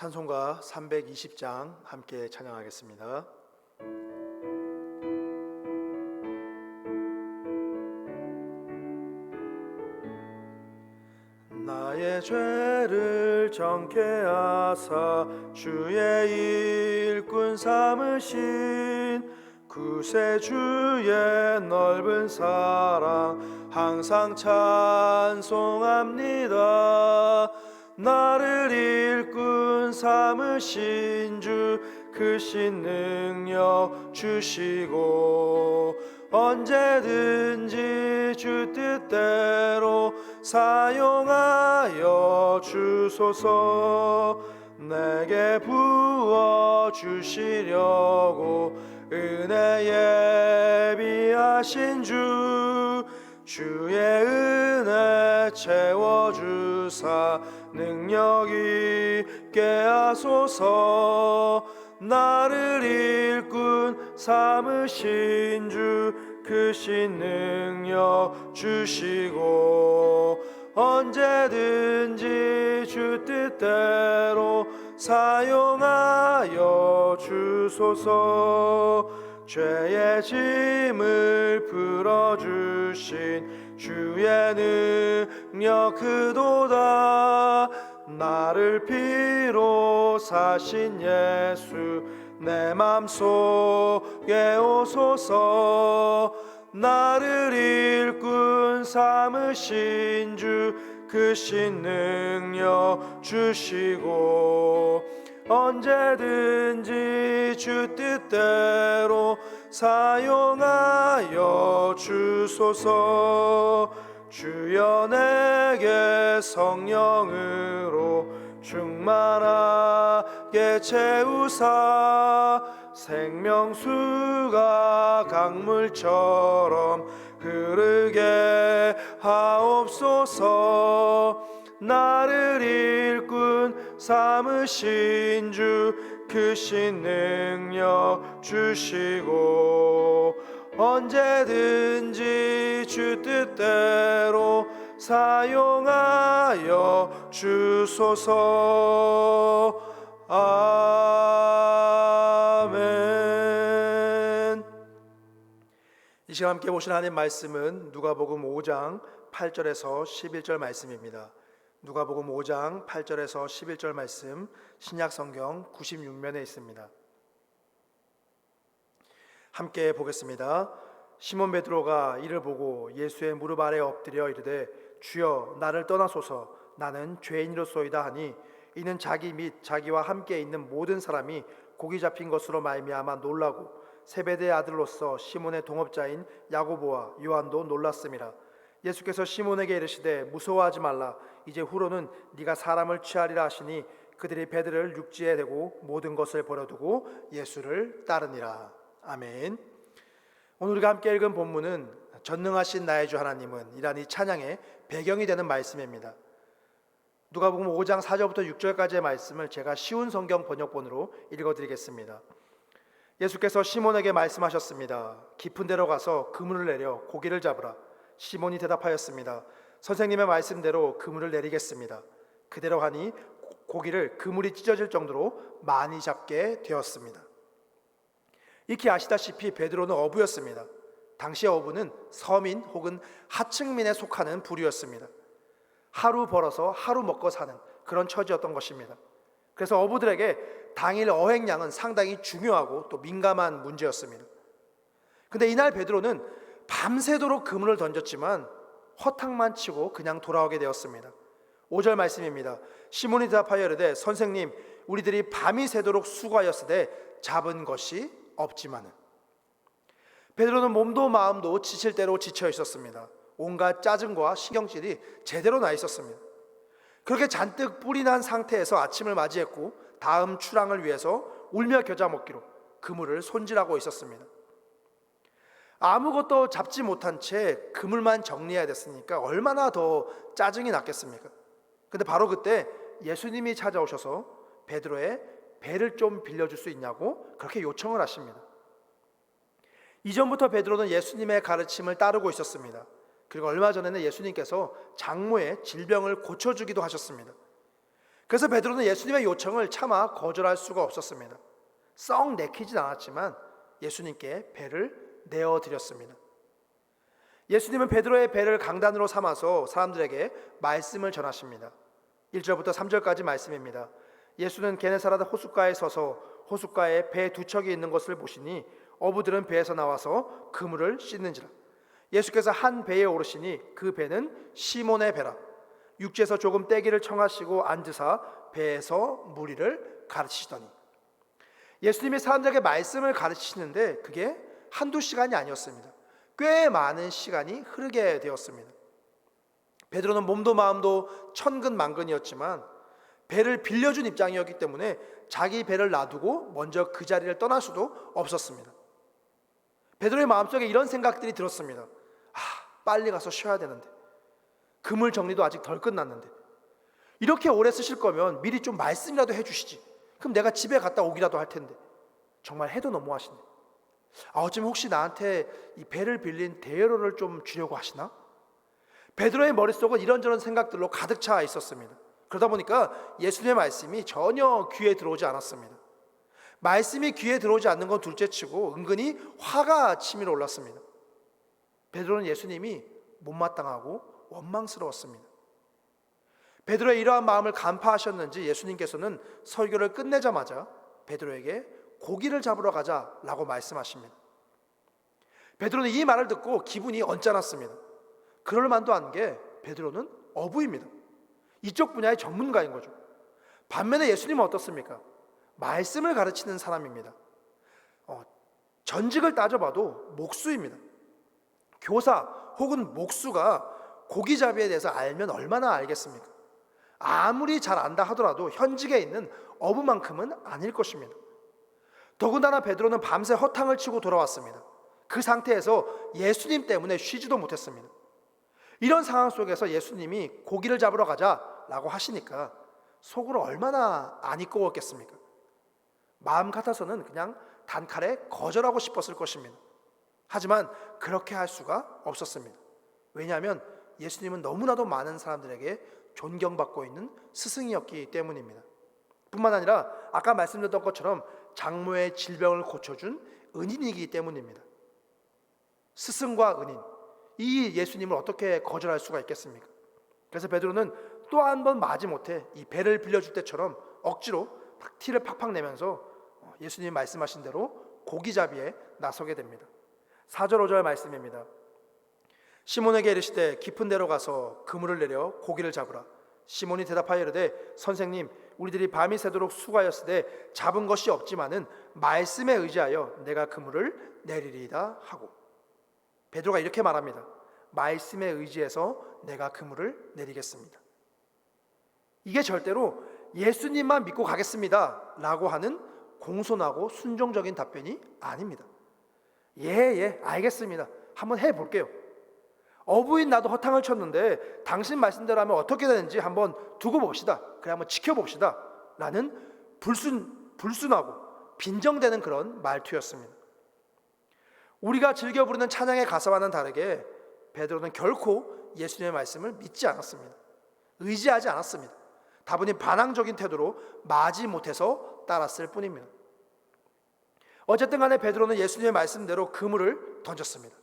찬송가 320장 함께 찬양하겠습니다. 나의 죄를 정케 하사 주의 일꾼 삼으신 구세주의 넓은 사랑 항상 찬송합니다 나를 일꾼 삼으신 주 크신 능력 주시고 언제든지 주 뜻대로 사용하여 주소서 내게 부어 주시려고 은혜 예비하신 주 주의 은혜 채워주사 능력 있게 하소서. 나를 일꾼 삼으신 주 크신 능력 주시고 언제든지 주 뜻대로 사용하여 주소서. 죄의 짐을 풀어주신 주의 능력 그도다. 나를 피로 사신 예수 내 맘속에 오소서. 나를 일꾼 삼으신 주 크신 능력 주시고 언제든지 주 뜻대로 사용하여 주소서. 주여 내게 성령으로 충만하게 채우사. 생명수가 강물처럼 흐르게 하옵소서. 나를 일꾼 삼으신 주 크신 능력 주시고 언제든지 주 뜻대로 사용하여 주소서 아멘 이 시간 함께 보신 하나님 말씀은 누가복음 5장 8절에서 11절 말씀입니다. 누가복음 5장 8절에서 11절 말씀 신약 성경 96면에 있습니다. 함께 보겠습니다. 시몬 베드로가 이를 보고 예수의 무릎 아래 엎드려 이르되 주여 나를 떠나소서 나는 죄인이로소이다 하니 이는 자기 및 자기와 함께 있는 모든 사람이 고기 잡힌 것으로 말미암아 놀라고 세베대의 아들로서 시몬의 동업자인 야고보와 요한도 놀랐음이라 예수께서 시몬에게 이르시되 무서워하지 말라 이제 후로는 네가 사람을 취하리라 하시니 그들이 배들을 육지에 대고 모든 것을 버려두고 예수를 따르니라 아멘. 오늘 우리가 함께 읽은 본문은 전능하신 나의 주 하나님은 이라는 이 찬양의 배경이 되는 말씀입니다. 누가복음 5장 4절부터 6절까지의 말씀을 제가 쉬운 성경 번역본으로 읽어드리겠습니다. 예수께서 시몬에게 말씀하셨습니다. 깊은 데로 가서 그물을 내려 고기를 잡으라. 시몬이 대답하였습니다. 선생님의 말씀대로 그물을 내리겠습니다. 그대로 하니 고기를 그물이 찢어질 정도로 많이 잡게 되었습니다. 익히 아시다시피 베드로는 어부였습니다. 당시 어부는 서민 혹은 하층민에 속하는 부류였습니다. 하루 벌어서 하루 먹고 사는 그런 처지였던 것입니다. 그래서 어부들에게 당일 어획량은 상당히 중요하고 또 민감한 문제였습니다. 근데 이날 베드로는 밤새도록 그물을 던졌지만 허탕만 치고 그냥 돌아오게 되었습니다. 5절 말씀입니다. 시몬이 대답하여 이르되 선생님 우리들이 밤이 새도록 수고하였으되 잡은 것이 없지만은 베드로는 몸도 마음도 지칠 대로 지쳐 있었습니다. 온갖 짜증과 신경질이 제대로 나 있었습니다. 그렇게 잔뜩 뿔이 난 상태에서 아침을 맞이했고 다음 출항을 위해서 울며 겨자 먹기로 그물을 손질하고 있었습니다. 아무것도 잡지 못한 채 그물만 정리해야 됐으니까 얼마나 더 짜증이 났겠습니까? 근데 바로 그때 예수님이 찾아오셔서 베드로의 배를 좀 빌려줄 수 있냐고 그렇게 요청을 하십니다. 이전부터 베드로는 예수님의 가르침을 따르고 있었습니다. 그리고 얼마 전에는 예수님께서 장모의 질병을 고쳐주기도 하셨습니다. 그래서 베드로는 예수님의 요청을 차마 거절할 수가 없었습니다. 썩 내키진 않았지만 예수님께 배를 내어 드렸습니다. 예수님은 베드로의 배를 강단으로 삼아서 사람들에게 말씀을 전하십니다. 1절부터 3절까지 말씀입니다. 예수는 게네사라다 호숫가에 서서 호숫가에 배 두 척이 있는 것을 보시니 어부들은 배에서 나와서 그물을 씻는지라. 예수께서 한 배에 오르시니 그 배는 시몬의 배라. 육지에서 조금 떼기를 청하시고 앉으사 배에서 무리를 가르치시더니 예수님이 사람들에게 말씀을 가르치시는데 그게 한두 시간이 아니었습니다. 꽤 많은 시간이 흐르게 되었습니다. 베드로는 몸도 마음도 천근만근이었지만 배를 빌려준 입장이었기 때문에 자기 배를 놔두고 먼저 그 자리를 떠날 수도 없었습니다. 베드로의 마음속에 이런 생각들이 들었습니다. 아, 빨리 가서 쉬어야 되는데. 그물 정리도 아직 덜 끝났는데. 이렇게 오래 쓰실 거면 미리 좀 말씀이라도 해 주시지. 그럼 내가 집에 갔다 오기라도 할 텐데. 정말 해도 너무하시네. 아, 어쩌면 혹시 나한테 이 배를 빌린 대여료를 좀 주려고 하시나? 베드로의 머릿속은 이런저런 생각들로 가득 차 있었습니다. 그러다 보니까 예수님의 말씀이 전혀 귀에 들어오지 않았습니다. 말씀이 귀에 들어오지 않는 건 둘째치고 은근히 화가 치밀어 올랐습니다. 베드로는 예수님이 못마땅하고 원망스러웠습니다. 베드로의 이러한 마음을 간파하셨는지 예수님께서는 설교를 끝내자마자 베드로에게 고기를 잡으러 가자라고 말씀하십니다. 베드로는 이 말을 듣고 기분이 언짢았습니다. 그럴 만도 한 게 베드로는 어부입니다. 이쪽 분야의 전문가인 거죠. 반면에 예수님은 어떻습니까? 말씀을 가르치는 사람입니다. 어, 전직을 따져봐도 목수입니다. 교사 혹은 목수가 고기잡이에 대해서 알면 얼마나 알겠습니까? 아무리 잘 안다 하더라도 현직에 있는 어부만큼은 아닐 것입니다. 더군다나 베드로는 밤새 허탕을 치고 돌아왔습니다. 그 상태에서 예수님 때문에 쉬지도 못했습니다. 이런 상황 속에서 예수님이 고기를 잡으러 가자라고 하시니까 속으로 얼마나 안 이끄웠겠습니까? 마음 같아서는 그냥 단칼에 거절하고 싶었을 것입니다. 하지만 그렇게 할 수가 없었습니다. 왜냐하면 예수님은 너무나도 많은 사람들에게 존경받고 있는 스승이었기 때문입니다. 뿐만 아니라 아까 말씀드렸던 것처럼 장모의 질병을 고쳐준 은인이기 때문입니다. 스승과 은인, 이 예수님을 어떻게 거절할 수가 있겠습니까? 그래서 베드로는 또 한 번 마지 못해 이 배를 빌려줄 때처럼 억지로 티를 팍팍 내면서 예수님 말씀하신 대로 고기잡이에 나서게 됩니다. 4절 5절 말씀입니다. 시몬에게 이르시되 깊은 데로 가서 그물을 내려 고기를 잡으라. 시몬이 대답하여 이르되 선생님 우리들이 밤이 새도록 수고하였으되 잡은 것이 없지만은 말씀에 의지하여 내가 그물을 내리리이다 하고 베드로가 이렇게 말합니다. 말씀에 의지해서 내가 그물을 내리겠습니다. 이게 절대로 예수님만 믿고 가겠습니다라고 하는 공손하고 순종적인 답변이 아닙니다. 예, 예, 알겠습니다. 한번 해 볼게요. 어부인 나도 허탕을 쳤는데 당신 말씀대로 하면 어떻게 되는지 한번 두고 봅시다. 그래 한번 지켜봅시다. 라는 불순, 불순하고 빈정되는 그런 말투였습니다. 우리가 즐겨 부르는 찬양의 가사와는 다르게 베드로는 결코 예수님의 말씀을 믿지 않았습니다. 의지하지 않았습니다. 다분히 반항적인 태도로 마지 못해서 따랐을 뿐입니다. 어쨌든 간에 베드로는 예수님의 말씀대로 그물을 던졌습니다.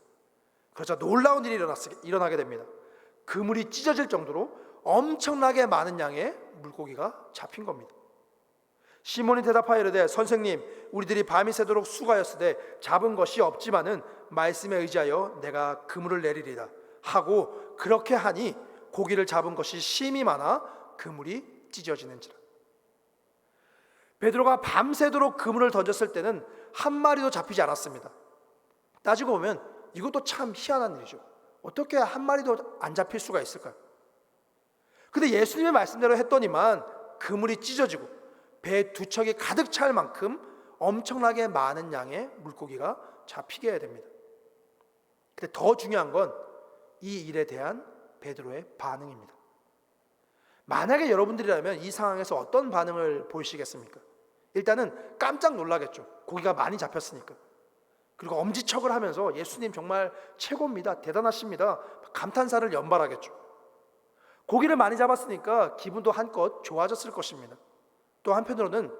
그러자 놀라운 일이 일어나게 됩니다. 그물이 찢어질 정도로 엄청나게 많은 양의 물고기가 잡힌 겁니다. 시몬이 대답하여 이르되 선생님 우리들이 밤이 새도록 수고하였으되 잡은 것이 없지만은 말씀에 의지하여 내가 그물을 내리리다 하고 그렇게 하니 고기를 잡은 것이 심이 많아 그물이 찢어지는지라 베드로가 밤새도록 그물을 던졌을 때는 한 마리도 잡히지 않았습니다. 따지고 보면 이것도 참 희한한 일이죠. 어떻게 한 마리도 안 잡힐 수가 있을까요? 근데 예수님의 말씀대로 했더니만 그물이 찢어지고 배 두 척이 가득 찰 만큼 엄청나게 많은 양의 물고기가 잡히게 됩니다. 근데 더 중요한 건 이 일에 대한 베드로의 반응입니다. 만약에 여러분들이라면 이 상황에서 어떤 반응을 보이시겠습니까? 일단은 깜짝 놀라겠죠. 고기가 많이 잡혔으니까. 그리고 엄지척을 하면서 예수님 정말 최고입니다. 대단하십니다. 감탄사를 연발하겠죠. 고기를 많이 잡았으니까 기분도 한껏 좋아졌을 것입니다. 또 한편으로는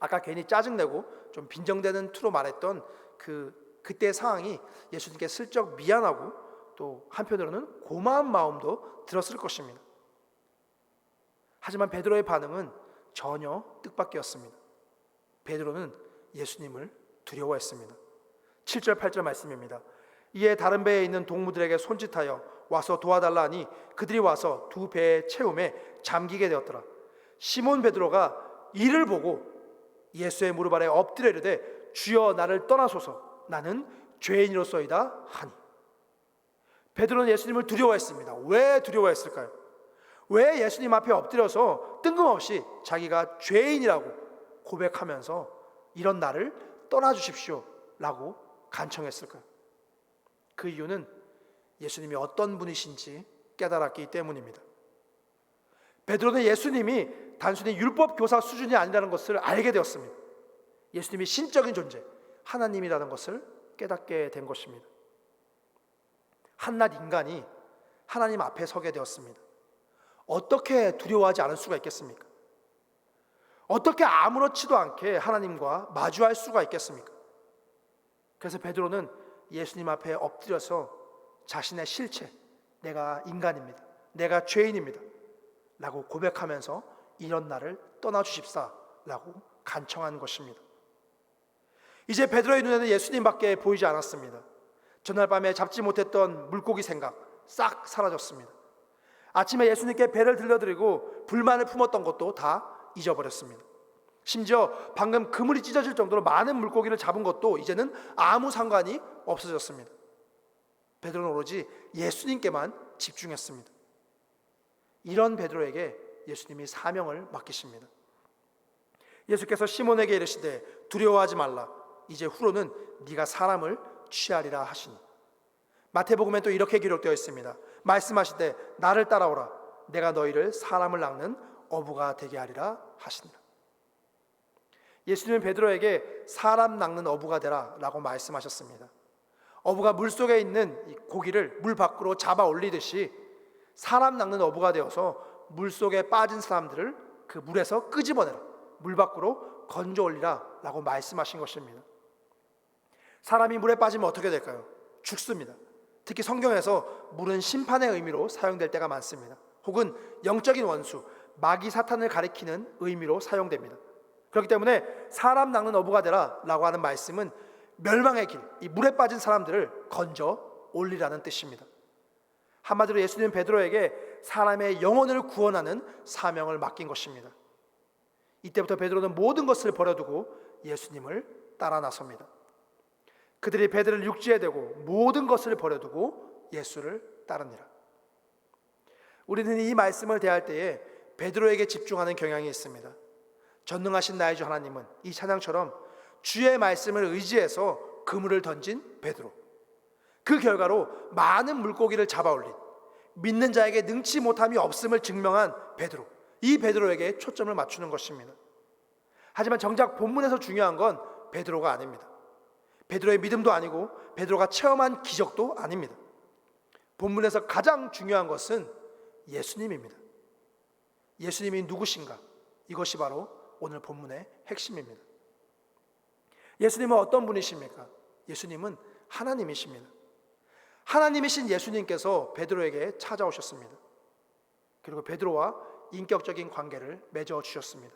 아까 괜히 짜증내고 좀 빈정대는 투로 말했던 그 그때 상황이 예수님께 슬쩍 미안하고 또 한편으로는 고마운 마음도 들었을 것입니다. 하지만 베드로의 반응은 전혀 뜻밖이었습니다. 베드로는 예수님을 두려워했습니다. 7절 8절 말씀입니다. 이에 다른 배에 있는 동무들에게 손짓하여 와서 도와달라 하니 그들이 와서 두 배의 채움에 잠기게 되었더라. 시몬 베드로가 이를 보고 예수의 무릎 아래 엎드려 이르되 주여 나를 떠나소서 나는 죄인이로소이다 하니 베드로는 예수님을 두려워했습니다. 왜 두려워했을까요? 왜 예수님 앞에 엎드려서 뜬금없이 자기가 죄인이라고 고백하면서 이런 나를 떠나 주십시오 라고 간청했을까요? 그 이유는 예수님이 어떤 분이신지 깨달았기 때문입니다. 베드로는 예수님이 단순히 율법 교사 수준이 아니라는 것을 알게 되었습니다. 예수님이 신적인 존재, 하나님이라는 것을 깨닫게 된 것입니다. 한낱 인간이 하나님 앞에 서게 되었습니다. 어떻게 두려워하지 않을 수가 있겠습니까? 어떻게 아무렇지도 않게 하나님과 마주할 수가 있겠습니까? 그래서 베드로는 예수님 앞에 엎드려서 자신의 실체, 내가 인간입니다. 내가 죄인입니다. 라고 고백하면서 이런 나를 떠나 주십사 라고 간청한 것입니다. 이제 베드로의 눈에는 예수님밖에 보이지 않았습니다. 전날 밤에 잡지 못했던 물고기 생각 싹 사라졌습니다. 아침에 예수님께 배를 들려드리고 불만을 품었던 것도 다 잊어버렸습니다. 심지어 방금 그물이 찢어질 정도로 많은 물고기를 잡은 것도 이제는 아무 상관이 없어졌습니다. 베드로는 오로지 예수님께만 집중했습니다. 이런 베드로에게 예수님이 사명을 맡기십니다. 예수께서 시몬에게 이르시되 두려워하지 말라. 이제 후로는 네가 사람을 취하리라 하시니. 마태복음에 또 이렇게 기록되어 있습니다. 말씀하시되 나를 따라오라. 내가 너희를 사람을 낚는 어부가 되게 하리라 하시니라. 예수님은 베드로에게 사람 낚는 어부가 되라라고 말씀하셨습니다. 어부가 물 속에 있는 이 고기를 물 밖으로 잡아 올리듯이 사람 낚는 어부가 되어서 물 속에 빠진 사람들을 그 물에서 끄집어내라. 물 밖으로 건져 올리라라고 말씀하신 것입니다. 사람이 물에 빠지면 어떻게 될까요? 죽습니다. 특히 성경에서 물은 심판의 의미로 사용될 때가 많습니다. 혹은 영적인 원수, 마귀 사탄을 가리키는 의미로 사용됩니다. 그렇기 때문에 사람 낚는 어부가 되라라고 하는 말씀은 멸망의 길, 이 물에 빠진 사람들을 건져 올리라는 뜻입니다. 한마디로 예수님 베드로에게 사람의 영혼을 구원하는 사명을 맡긴 것입니다. 이때부터 베드로는 모든 것을 버려두고 예수님을 따라 나섭니다. 그들이 베드로를 육지에 대고 모든 것을 버려두고 예수를 따릅니다. 우리는 이 말씀을 대할 때에 베드로에게 집중하는 경향이 있습니다. 전능하신 나의 주 하나님은 이 찬양처럼 주의 말씀을 의지해서 그물을 던진 베드로. 그 결과로 많은 물고기를 잡아올린 믿는 자에게 능치 못함이 없음을 증명한 베드로. 이 베드로에게 초점을 맞추는 것입니다. 하지만 정작 본문에서 중요한 건 베드로가 아닙니다. 베드로의 믿음도 아니고 베드로가 체험한 기적도 아닙니다. 본문에서 가장 중요한 것은 예수님입니다. 예수님이 누구신가? 이것이 바로 오늘 본문의 핵심입니다. 예수님은 어떤 분이십니까? 예수님은 하나님이십니다. 하나님이신 예수님께서 베드로에게 찾아오셨습니다. 그리고 베드로와 인격적인 관계를 맺어 주셨습니다.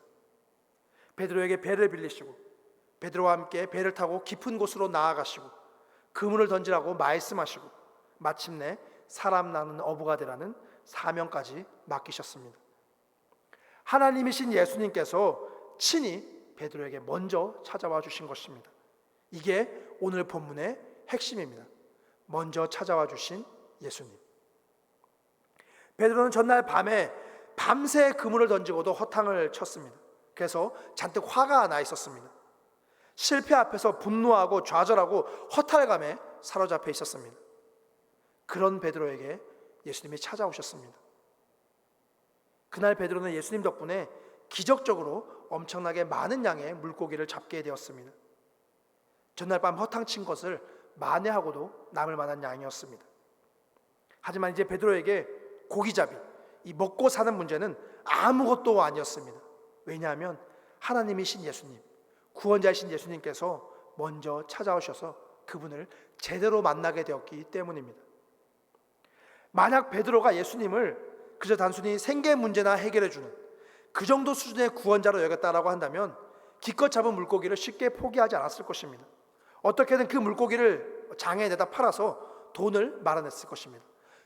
베드로에게 배를 빌리시고 베드로와 함께 배를 타고 깊은 곳으로 나아가시고 그물을 던지라고 말씀하시고 마침내 사람 나는 어부가 되라는 사명까지 맡기셨습니다. 하나님이신 예수님께서 친히 베드로에게 먼저 찾아와 주신 것입니다. 이게 오늘 본문의 핵심입니다. 먼저 찾아와 주신 예수님. 베드로는 전날 밤에 밤새 그물을 던지고도 허탕을 쳤습니다. 그래서 잔뜩 화가 나 있었습니다. 실패 앞에서 분노하고 좌절하고 허탈감에 사로잡혀 있었습니다. 그런 베드로에게 예수님이 찾아오셨습니다. 그날 베드로는 예수님 덕분에 기적적으로 엄청나게 많은 양의 물고기를 잡게 되었습니다. 전날 밤 허탕친 것을 만회하고도 남을 만한 양이었습니다. 하지만 이제 베드로에게 고기잡이, 이 먹고 사는 문제는 아무것도 아니었습니다. 왜냐하면 하나님이신 예수님, 구원자이신 예수님께서 먼저 찾아오셔서 그분을 제대로 만나게 되었기 때문입니다. 만약 베드로가 예수님을 그저 단순히 생계 문제나 해결해 주는 그 정도 수준의 구원자로 여겼다라고 한다면 기껏 잡은 물고기를 쉽게 포기하지 않았을 것입니다. 어떻게든 그 물고기를 장에 내다 팔아서 돈을 마련했을 것입니다.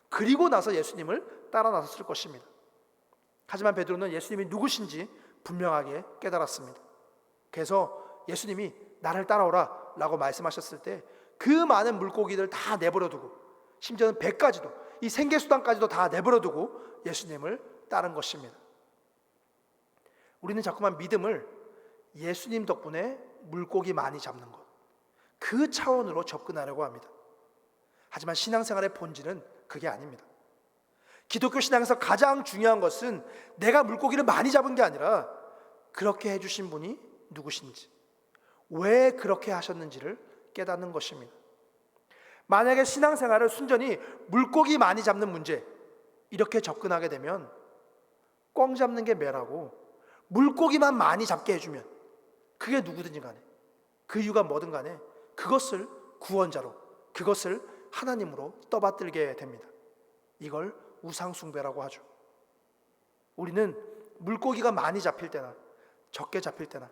그리고 나서 예수님을 따라 나섰을 것입니다. 하지만 베드로는 예수님이 누구신지 분명하게 깨달았습니다. 그래서 예수님이 나를 따라오라 라고 말씀하셨을 때 그 많은 물고기들 다 내버려 두고 심지어는 배까지도 이 생계수단까지도 다 내버려 두고 예수님을 따른 것입니다. 우리는 자꾸만 믿음을 예수님 덕분에 물고기 많이 잡는 것, 그 차원으로 접근하려고 합니다. 하지만 신앙생활의 본질은 그게 아닙니다. 기독교 신앙에서 가장 중요한 것은 내가 물고기를 많이 잡은 게 아니라 그렇게 해주신 분이 누구신지, 왜 그렇게 하셨는지를 깨닫는 것입니다. 만약에 신앙생활을 순전히 물고기 많이 잡는 문제, 이렇게 접근하게 되면 꽝 잡는 게 매라고 물고기만 많이 잡게 해주면 그게 누구든지 간에 그 이유가 뭐든 간에 그것을 구원자로 그것을 하나님으로 떠받들게 됩니다. 이걸 우상숭배라고 하죠. 우리는 물고기가 많이 잡힐 때나 적게 잡힐 때나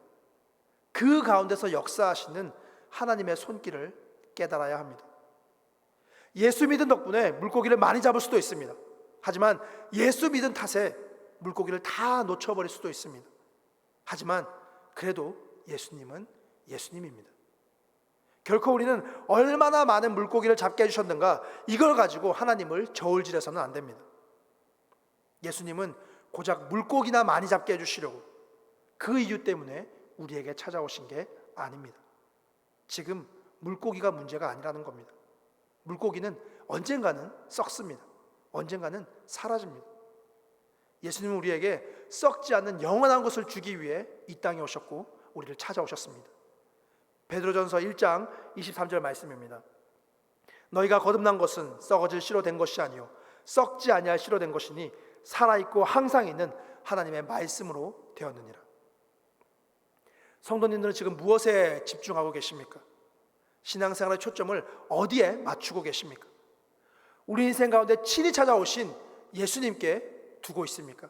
그 가운데서 역사하시는 하나님의 손길을 깨달아야 합니다. 예수 믿은 덕분에 물고기를 많이 잡을 수도 있습니다. 하지만 예수 믿은 탓에 물고기를 다 놓쳐버릴 수도 있습니다. 하지만 그래도 예수님은 예수님입니다. 결코 우리는 얼마나 많은 물고기를 잡게 해주셨는가 이걸 가지고 하나님을 저울질해서는 안 됩니다. 예수님은 고작 물고기나 많이 잡게 해주시려고 그 이유 때문에 우리에게 찾아오신 게 아닙니다. 지금 물고기가 문제가 아니라는 겁니다. 물고기는 언젠가는 썩습니다. 언젠가는 사라집니다. 예수님은 우리에게 썩지 않는 영원한 것을 주기 위해 이 땅에 오셨고 우리를 찾아오셨습니다. 베드로전서 1장 23절 말씀입니다. 너희가 거듭난 것은 썩어질 씨로 된 것이 아니요 썩지 아니할 씨로 된 것이니 살아 있고 항상 있는 하나님의 말씀으로 되었느니라. 성도님들은 지금 무엇에 집중하고 계십니까? 신앙생활의 초점을 어디에 맞추고 계십니까? 우리 인생 가운데 친히 찾아오신 예수님께 두고 있습니까?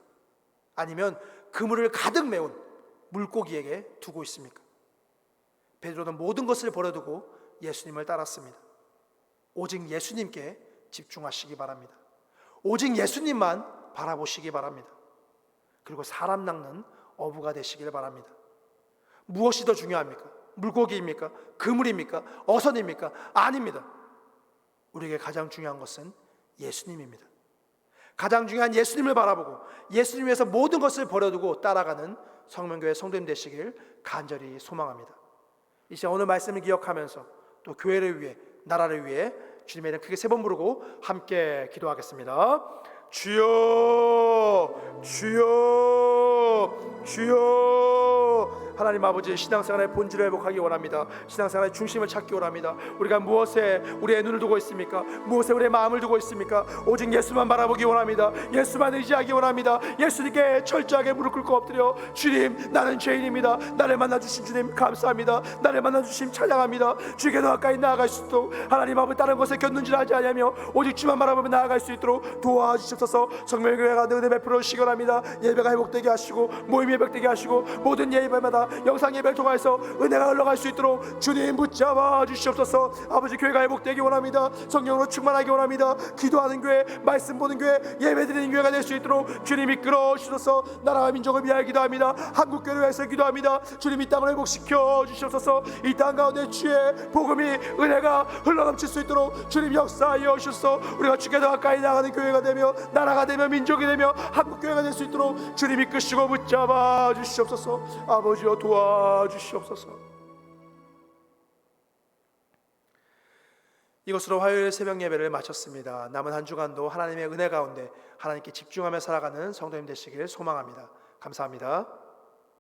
아니면 그물을 가득 메운 물고기에게 두고 있습니까? 베드로는 모든 것을 버려두고 예수님을 따랐습니다. 오직 예수님께 집중하시기 바랍니다. 오직 예수님만 바라보시기 바랍니다. 그리고 사람 낚는 어부가 되시길 바랍니다. 무엇이 더 중요합니까? 물고기입니까? 그물입니까? 어선입니까? 아닙니다. 우리에게 가장 중요한 것은 예수님입니다. 가장 중요한 예수님을 바라보고 예수님 위해서 모든 것을 버려두고 따라가는 성명교회 성도님 되시길 간절히 소망합니다. 이 시간 오늘 말씀을 기억하면서 또 교회를 위해 나라를 위해 주님의 이름 크게 세 번 부르고 함께 기도하겠습니다. 주여 주여 주여 하나님 아버지 신앙생활의 본질을 회복하기 원합니다. 신앙생활의 중심을 찾기 원합니다. 우리가 무엇에 우리의 눈을 두고 있습니까? 무엇에 우리의 마음을 두고 있습니까? 오직 예수만 바라보기 원합니다. 예수만 의지하기 원합니다. 예수님께 철저하게 무릎 꿇고 엎드려 주님 나는 죄인입니다. 나를 만나 주신 주님 감사합니다. 나를 만나 주심 찬양합니다. 주께 더 가까이 나아갈 수 있도록 하나님 아버지 다른 것에 견눈질 하지 아니하며 오직 주만 바라보며 나아갈 수 있도록 도와주시옵소서. 성명교회가 은혜 베풀어 주시기 바랍니다. 예배가 회복되게 하시고 모임 회복되게 하시고 모든 예배마다 영상 예배를 통해서 은혜가 흘러갈 수 있도록 주님 붙잡아 주시옵소서. 아버지 교회가 회복되기 원합니다. 성령으로 충만하기 원합니다. 기도하는 교회, 말씀 보는 교회, 예배 드리는 교회가 될 수 있도록 주님 이끌어 주셔서 나라와 민족을 위하여 기도합니다. 한국 교회를 위해서 기도합니다. 주님 이 땅을 회복시켜 주시옵소서. 이 땅 가운데 주의 복음이 은혜가 흘러넘칠 수 있도록 주님 역사하여 주셔서 우리가 주께 더 가까이 나가는 교회가 되며 나라가 되며 민족이 되며 한국 교회가 될 수 있도록 주님 이끄시고 붙잡아 주시옵소서. 아버지 여 도와주시옵소서. 이것으로 화요일 새벽 예배를 마쳤습니다. 남은 한 주간도 하나님의 은혜 가운데 하나님께 집중하며 살아가는 성도님 되시길 소망합니다. 감사합니다.